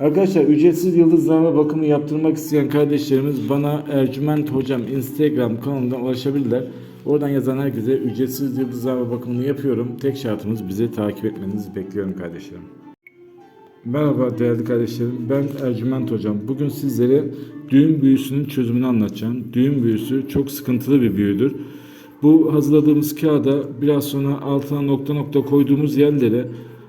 Arkadaşlar ücretsiz yıldızlama bakımı yaptırmak isteyen kardeşlerimiz bana Ercüment Hocam Instagram kanalından ulaşabilirler. Oradan yazan herkese ücretsiz yıldızlama bakımını yapıyorum. Tek şartımız bizi takip etmenizi bekliyorum kardeşlerim. Merhaba değerli kardeşlerim. Ben Ercüment Hocam. Bugün sizlere düğün büyüsünün çözümünü anlatacağım. Düğün büyüsü çok sıkıntılı bir büyüdür. Bu hazırladığımız kağıda biraz sonra altına nokta nokta koyduğumuz yerlere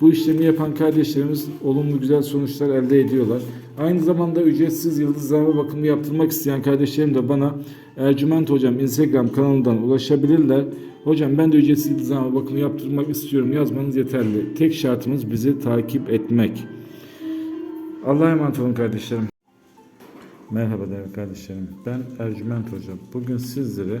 Bu işlemi yapan kardeşlerimiz olumlu güzel sonuçlar elde ediyorlar. Aynı zamanda ücretsiz yıldızlama bakımı yaptırmak isteyen kardeşlerim de bana Ercüment Hocam Instagram kanalından ulaşabilirler. Hocam ben de ücretsiz yıldızlama bakımı yaptırmak istiyorum yazmanız yeterli. Tek şartımız bizi takip etmek. Allah'a emanet olun kardeşlerim. Merhaba değerli kardeşlerim. Ben Ercüment Hocam. Bugün sizlere